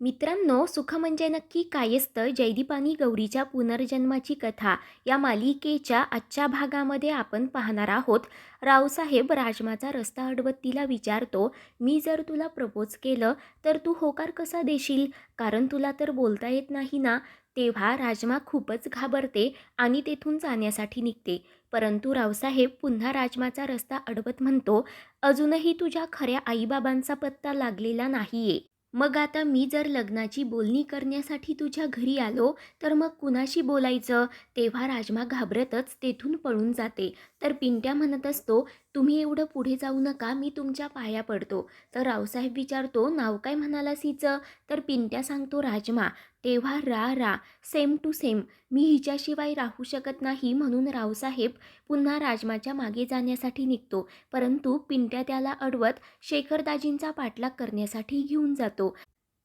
मित्रांनो सुख म्हणजे नक्की काय असतं? जयदीपानी गौरीच्या पुनर्जन्माची कथा या मालिकेच्या आजच्या भागामध्ये आपण पाहणार आहोत. रावसाहेब राजमाचा रस्ता अडवत तिला विचारतो मी जर तुला प्रपोज केलं तर तू होकार कसा देशील? कारण तुला तर बोलता येत नाही ना. तेव्हा राजमा खूपच घाबरते आणि तेथून जाण्यासाठी निघते. परंतु रावसाहेब पुन्हा राजमाचा रस्ता अडवत म्हणतो अजूनही तुझ्या खऱ्या आईबाबांचा पत्ता लागलेला नाहीये. मग आता मी जर लग्नाची बोलणी करण्यासाठी तुझ्या घरी आलो तर मग कुणाशी बोलायचं? तेव्हा राजमा घाबरतच तेथून पळून जाते. तर पिंट्या म्हणत असतो तुम्ही एवढं पुढे जाऊ नका मी तुमच्या पाया पडतो. तर रावसाहेब विचारतो नाव काय म्हणालास हिचं? तर पिंट्या सांगतो राजमा. तेव्हा रा रा सेम टू सेम मी हिच्याशिवाय राहू शकत नाही म्हणून रावसाहेब पुन्हा राजमाच्या मागे जाण्यासाठी निघतो. परंतु पिंट्या त्याला अडवत शेखरदाजींचा पाठलाग करण्यासाठी घेऊन जातो.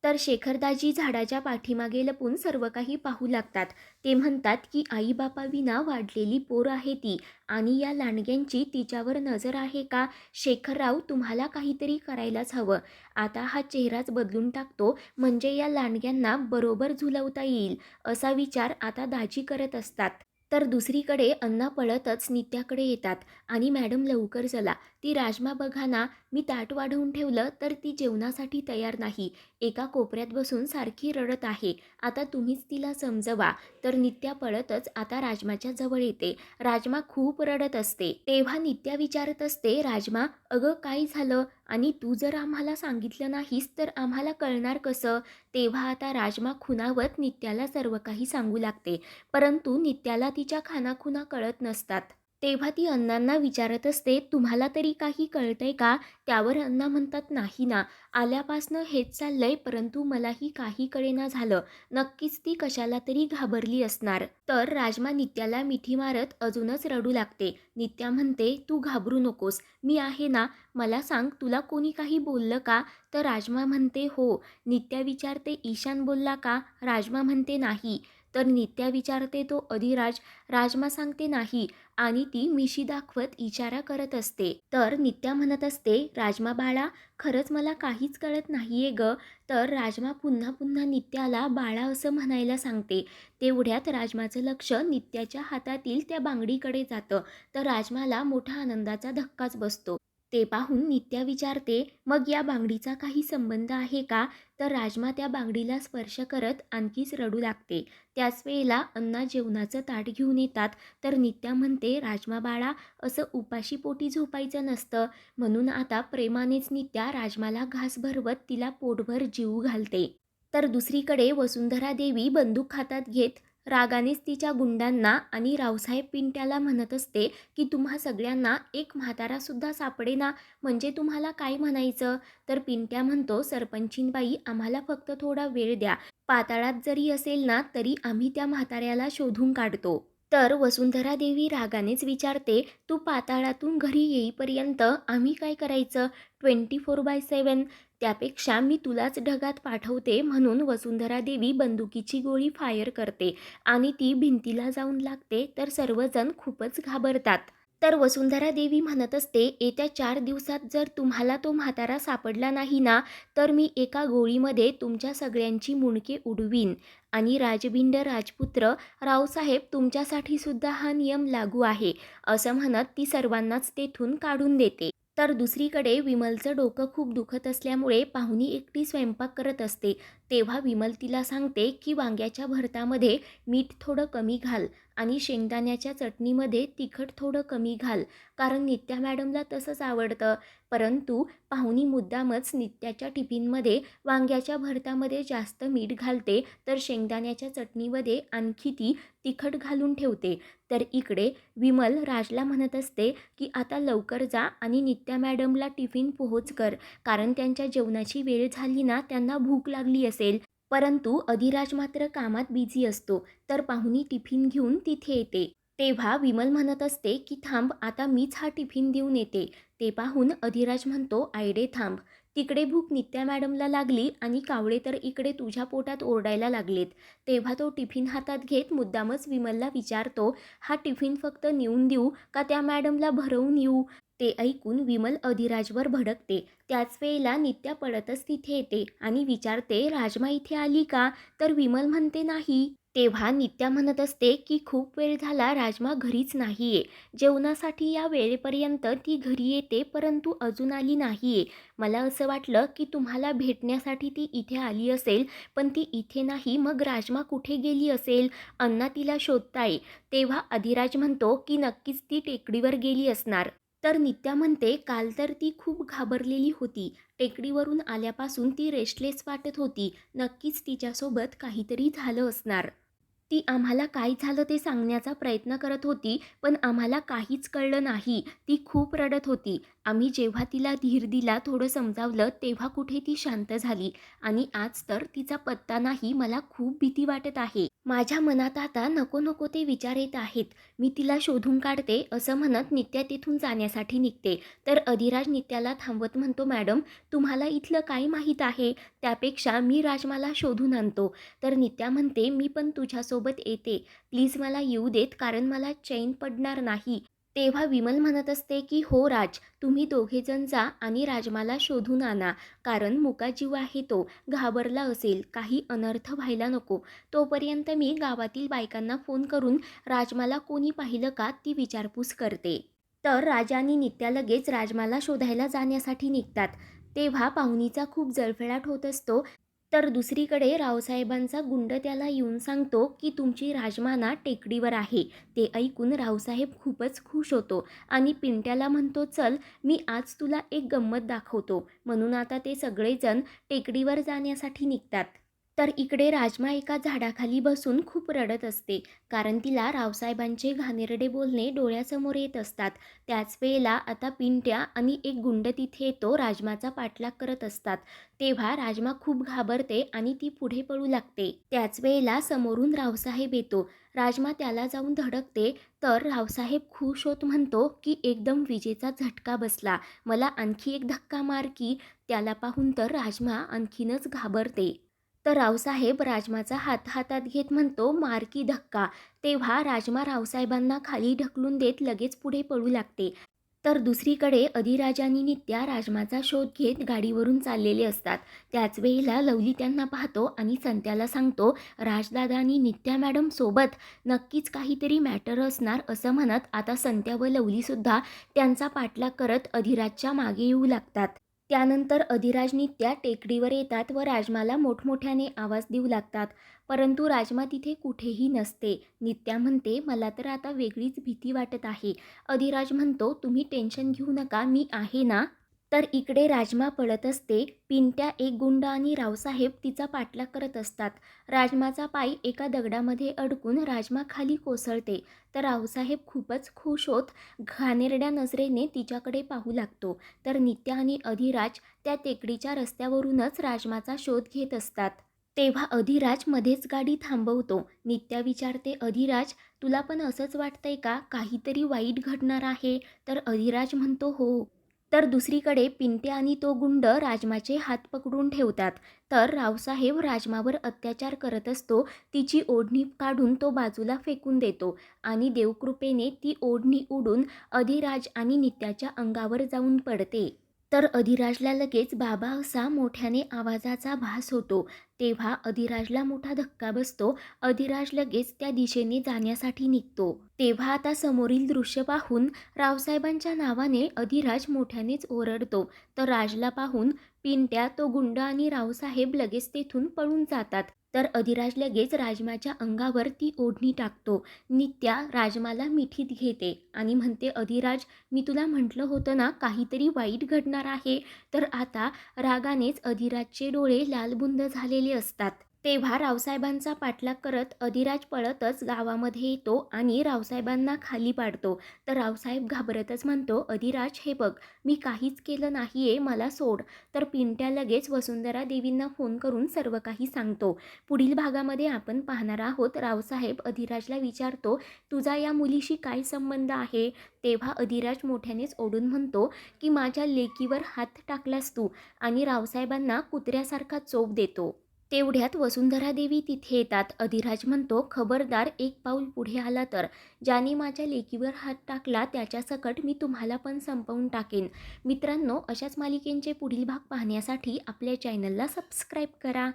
तर शेखरदाजी झाडाच्या पाठीमागे लपून सर्व काही पाहू लागतात. ते म्हणतात की आईबापाविना वाढलेली पोर आहे ती आणि या लांडग्यांची तिच्यावर नजर आहे का? शेखरराव तुम्हाला काहीतरी करायलाच हवं. आता हा चेहराच बदलून टाकतो म्हणजे या लांडग्यांना बरोबर झुलवता येईल असा विचार आता दाजी करत असतात. तर दुसरीकडे अन्ना पळतच नित्याकडे येतात आणि मॅडम लवकर चला. ती राजमा बघा ना मी ताट वाढवून ठेवलं तर ती जेवणासाठी तयार नाही. एका कोपऱ्यात बसून सारखी रडत आहे. आता तुम्हीच तिला समजवा. तर नित्या पळतच आता राजमाच्या जवळ येते. राजमा खूप रडत असते. तेव्हा नित्या विचारत असते राजमा अगं काय झालं? आणि तू जर आम्हाला सांगितलं नाहीस तर आम्हाला कळणार कसं? तेव्हा आता राजमा खुनावत नित्याला सर्व काही सांगू लागते. परंतु नित्याला तिच्या खानाखुना कळत नसतात. तेव्हा ती अण्णांना विचारत असते तुम्हाला तरी काही कळतंय का? त्यावर अण्णा म्हणतात नाही ना आल्यापासनं हेच चाललंय परंतु मलाही काही कळेना झालं. नक्कीच ती कशाला तरी घाबरली असणार. तर राजमा नित्याला मिठी मारत अजूनच रडू लागते. नित्या म्हणते तू घाबरू नकोस. मी आहे ना मला सांग तुला कोणी काही बोललं का? तर राजमा म्हणते हो. नित्या विचारते ईशान बोलला का? राजमा म्हणते नाही. तर नित्या विचारते तो अधिराज राजमा सांगते नाही आणि ती मिशी दाखवत इशारा करत असते. तर नित्या म्हणत असते राजमा बाळा खरंच मला काहीच कळत नाहीये ग. तर राजमा पुन्हा पुन्हा नित्याला बाळा असं म्हणायला सांगते. तेवढ्यात राजमाचं लक्ष नित्याच्या हातातील त्या बांगडीकडे जातं. तर राजमाला मोठा आनंदाचा धक्काच बसतो. ते पाहून नित्या विचारते मग या बांगडीचा काही संबंध आहे का? तर राजमा त्या बांगडीला स्पर्श करत आणखीच रडू लागते. त्याच वेळेला अन्ना जेवणाचं ताट घेऊन येतात. तर नित्या म्हणते राजमा बाळा असं उपाशी पोटी झोपायचं नसतं म्हणून आता प्रेमानेच नित्या राजमाला घास भरवत तिला पोटभर जीव घालते. तर दुसरीकडे वसुंधरा देवी बंदूक हातात घेत रागानेच तिच्या गुंडांना आणि रावसाहेब पिंट्याला म्हणत असते की तुम्हा सगळ्यांना एक म्हातारासुद्धा सापडेना. म्हणजे तुम्हाला काय म्हणायचं? तर पिंट्या म्हणतो सरपंचीनबाई आम्हाला फक्त थोडा वेळ द्या. पाताळात जरी असेल ना तरी आम्ही त्या म्हाताऱ्याला शोधून काढतो. तर वसुंधरा देवी रागानेच विचारते तू पाताळातून घरी येईपर्यंत आम्ही काय करायचं? ट्वेंटी फोर बाय सेवन त्यापेक्षा मी तुलाच ढगात पाठवते म्हणून वसुंधरा देवी बंदुकीची गोळी फायर करते आणि ती भिंतीला जाऊन लागते तर सर्वजण खूपच घाबरतात. तर वसुंधरा देवी म्हणत असते येत्या चार दिवसात जर तुम्हाला तो म्हातारा सापडला नाही ना तर मी एका गोळीमध्ये तुमच्या सगळ्यांची मुणके उडवीन आणि राजबिंड राजपुत्र रावसाहेब तुमच्यासाठी सुद्धा हा नियम लागू आहे असं म्हणत ती सर्वांनाच तेथून काढून देते. तर दुसरीकडे विमलचं डोकं खूप दुखत असल्यामुळे पाहुणी एकटी स्वयंपाक करत असते. तेव्हा विमल तिला सांगते की वांग्याच्या भरतामध्ये मीठ थोडं कमी घाल आणि शेंगदाण्याच्या चटणीमध्ये तिखट थोडं कमी घाल कारण नित्या मॅडमला तसंच आवडतं. परंतु पाहुणी मुद्दामच नित्याच्या टिफिनमध्ये वांग्याच्या भरतामध्ये जास्त मीठ घालते तर शेंगदाण्याच्या चटणीमध्ये आणखी ती तिखट घालून ठेवते. तर इकडे विमल राजला म्हणत असते की आता लवकर जा आणि नित्या मॅडमला टिफिन पोहोच कर कारण त्यांच्या जेवणाची वेळ झाली ना त्यांना भूक लागली असेल. परंतु अधिराज मात्र कामात बिझी असतो. तर पाहुणी टिफिन घेऊन तिथे येते. तेव्हा विमल म्हणत असते की थांब आता मीच हा टिफिन देऊन येते. ते पाहून अधिराज म्हणतो आयडे थांब. तिकडे भूक नित्या मॅडमला लागली आणि कावळे तर इकडे तुझ्या पोटात ओरडायला लागलेत. तेव्हा तो टिफिन हातात घेत मुद्दामच विमलला विचारतो हा टिफिन फक्त नेऊन देऊ का त्या मॅडमला भरवून येऊ? ते ऐकून विमल अधिराजवर भडकते. त्याच वेळेला नित्या पडतच तिथे येते आणि विचारते राजमा इथे आली का? तर विमल म्हणते नाही. तेव्हा नित्या म्हणत असते की खूप वेळ झाला राजमा घरीच नाहीये. जेवणासाठी या वेळेपर्यंत ती घरी येते परंतु अजून आली नाहीये. मला असं वाटलं की तुम्हाला भेटण्यासाठी ती इथे आली असेल पण ती इथे नाही मग राजमा कुठे गेली असेल? अण्णा तिला शोधताय. तेव्हा अधिराज म्हणतो की नक्कीच ती टेकडीवर गेली असणार. तर नित्या म्हणते काल तर ती खूप घाबरलेली होती. टेकडीवरून आल्यापासून ती रेस्टलेस वाटत होती. नक्कीच तिच्यासोबत काहीतरी झालं असणार. ती आम्हाला काय झालं ते सांगण्याचा प्रयत्न करत होती पण आम्हाला काहीच कळलं नाही. ती खूप रडत होती. आम्ही जेव्हा तिला धीर दिला थोडं समजावलं तेव्हा कुठे ती शांत झाली. आणि आज तर तिचा पत्ता नाही मला खूप भीती वाटत आहे. माझ्या मनात आता नको नको ते विचार येत आहेत. मी तिला शोधून काढते असं म्हणत नित्या तिथून जाण्यासाठी निघते. तर अधिराज नित्याला थांबवत म्हणतो मॅडम तुम्हाला इथलं काय माहीत आहे? त्यापेक्षा मी राजमाला शोधून आणतो. तर नित्या म्हणते मी पण तुझ्यासोबत येते. प्लीज मला येऊ देत कारण मला चैन पडणार नाही. तेव्हा विमल म्हणत असते की हो राज तुम्ही दोघेजण जा आणि राजमाला शोधून आणा कारण मुका जीव आहे तो घाबरला असेल काही अनर्थ व्हायला नको. तोपर्यंत मी गावातील बायकांना फोन करून राजमाला कोणी पाहिलं का ती विचारपूस करते. तर राजा आणि नित्या लगेच राजमाला शोधायला जाण्यासाठी निघतात. तेव्हा पाहुणीचा खूप जळफळाट होत असतो. तर दुसरीकडे रावसाहेबांचा गुंड त्याला येऊन सांगतो की तुमची राजमाना टेकडीवर आहे. ते ऐकून रावसाहेब खूपच खुश होतो आणि पिंट्याला म्हणतो चल मी आज तुला एक गंमत दाखवतो. म्हणून आता ते सगळेजण टेकडीवर जाण्यासाठी निघतात. तर इकडे राजमा एका झाडाखाली बसून खूप रडत असते. कारण तिला रावसाहेबांचे घाणेरडे बोलणे डोळ्यासमोर येत असतात. त्याच वेळेला आता पिंट्या आणि एक गुंड तिथे येतो राजमाचा पाठलाग करत असतात. तेव्हा राजमा खूप घाबरते आणि ती पुढे पळू लागते. त्याच वेळेला समोरून रावसाहेब येतो. राजमा त्याला जाऊन धडकते. तर रावसाहेब खुश होत म्हणतो की एकदम विजेचा झटका बसला. मला आणखी एक धक्का मार की त्याला पाहून तर राजमा आणखीनच घाबरते. तर रावसाहेब राजमाचा हात हातात घेत म्हणतो मारकी धक्का. तेव्हा राजमा रावसाहेबांना खाली ढकलून देत लगेच पुढे पडू लागते. तर दुसरीकडे अधिराजांनी नित्या राजमाचा शोध घेत गाडीवरून चाललेले असतात. त्याच वेळेला लवली त्यांना पाहतो आणि संत्याला सांगतो राजदादानी नित्या मॅडम सोबत नक्कीच काहीतरी मॅटर असणार असं म्हणत आता संत्या व लवलीसुद्धा त्यांचा पाठलाग करत अधिराजच्या मागे येऊ लागतात. त्यानंतर अधिराज नित्या टेकडीवर येतात व राजमाला मोठमोठ्याने आवाज देऊ लागतात. परंतु राजमा तिथे कुठेही नसते. नित्या म्हणते मला तर आता वेगळीच भीती वाटत आहे. अधिराज म्हणतो तुम्ही टेन्शन घेऊ नका मी आहे ना तर इकडे राजमा पळत असते. पिंट्या एक गुंड आणि रावसाहेब तिचा पाठलाग करत असतात. राजमाचा पाय एका दगडामध्ये अडकून राजमा खाली कोसळते. तर रावसाहेब खूपच खुश होत घाणेरड्या नजरेने तिच्याकडे पाहू लागतो. तर नित्या आणि अधिराज त्या टेकडीच्या रस्त्यावरूनच राजमाचा शोध घेत असतात. तेव्हा अधिराज मध्येच गाडी थांबवतो. नित्या विचारते अधिराज तुला पण असंच वाटतंय का? काहीतरी वाईट घडणार आहे. तर अधिराज म्हणतो हो तर दुसरीकडे पिंटे आणि तो गुंड राजमाचे हात पकडून ठेवतात. तर रावसाहेब राजमावर अत्याचार करत असतो तिची ओढणी काढून तो बाजूला फेकून देतो आणि देवकृपेने ती ओढणी उडून अधिराज आणि नित्याच्या अंगावर जाऊन पडते. तर अधिराजला लगेच बाबा असा मोठ्याने आवाजाचा भास होतो. तेव्हा अधिराजला मोठा धक्का बसतो. अधिराज लगेच त्या दिशेने जाण्यासाठी निघतो. तेव्हा आता समोरील दृश्य पाहून रावसाहेबांच्या नावाने अधिराज मोठ्यानेच ओरडतो. तर राजला पाहून पिंट्या तो गुंड आणि रावसाहेब लगेच तेथून पळून जातात. तर अधिराज लगेच राजमाच्या अंगावर ती ओढणी टाकतो. नित्या राजमाला मिठीत घेते आणि म्हणते अधिराज मी तुला म्हटलं होतं ना काहीतरी वाईट घडणार आहे. तर आता रागानेच अधिराजचे डोळे लालबुंद झालेले असतात. तेव्हा रावसाहेबांचा पाठलाग करत अधिराज पळतच गावामध्ये येतो आणि रावसाहेबांना खाली पाडतो. तर रावसाहेब घाबरतच म्हणतो अधिराज हे बघ मी काहीच केलं नाही आहे मला सोड. तर पिंट्या लगेच वसुंधरा देवींना फोन करून सर्व काही सांगतो. पुढील भागामध्ये आपण पाहणार आहोत रावसाहेब अधिराजला विचारतो तुझा या मुलीशी काय संबंध आहे? तेव्हा अधिराज मोठ्यानेच ओढून म्हणतो की माझ्या लेकीवर हात टाकलास तू. आणि रावसाहेबांना कुत्र्यासारखा चोप देतो. तेवढ्यात वसुंधरा देवी तिथे येतात. अधिराज म्हणतो खबरदार एक पाऊल पुढे आला तर. ज्याने माझ्या लेकीवर हात टाकला त्याच्यासकट मी तुम्हाला पण संपवून टाकेन. मित्रांनो अशाच मालिकेंचे पुढील भाग पाहण्यासाठी आपल्या चॅनलला सबस्क्राईब करा.